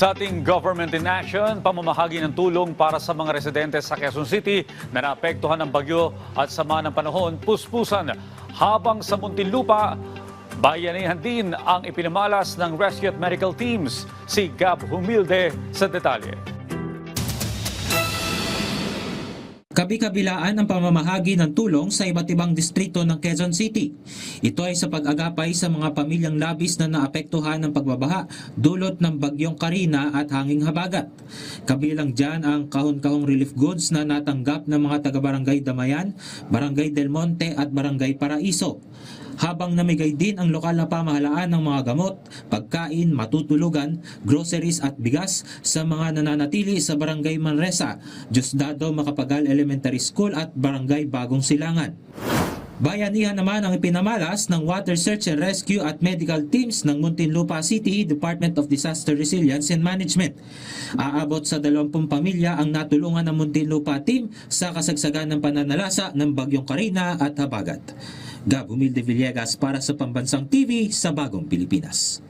Sa ating Government in Action, pamamahagi ng tulong para sa mga residente sa Quezon City na naapektuhan ng bagyo at sama ng panahon, puspusan. Habang sa Muntinlupa, bayanihan din ang ipinamalas ng Rescue at Medical Teams. Si Gab Humilde sa detalye. Kabi-kabilaan ang pamamahagi ng tulong sa iba't ibang distrito ng Quezon City. Ito ay sa pag-agapay sa mga pamilyang labis na naapektuhan ng pagbabaha dulot ng bagyong Karina at hanging habagat. Kabilang dyan ang kahon-kahong relief goods na natanggap ng mga taga-barangay Damayan, Barangay Del Monte at Barangay Paraiso. Habang namigay din ang lokal na pamahalaan ng mga gamot, pagkain, matutulugan, groceries at bigas sa mga nananatili sa Barangay Manresa, Diosdado Makapagal Elementary School at Barangay Bagong Silangan. Bayanihan naman ang ipinamalas ng Water Search and Rescue at Medical Teams ng Muntinlupa City Department of Disaster Resilience and Management. Aabot sa 20 pamilya ang natulungan ng Muntinlupa Team sa kasagsagan ng pananalasa ng Bagyong Karina at Habagat. Gab Humilde Villegas para sa Pambansang TV sa Bagong Pilipinas.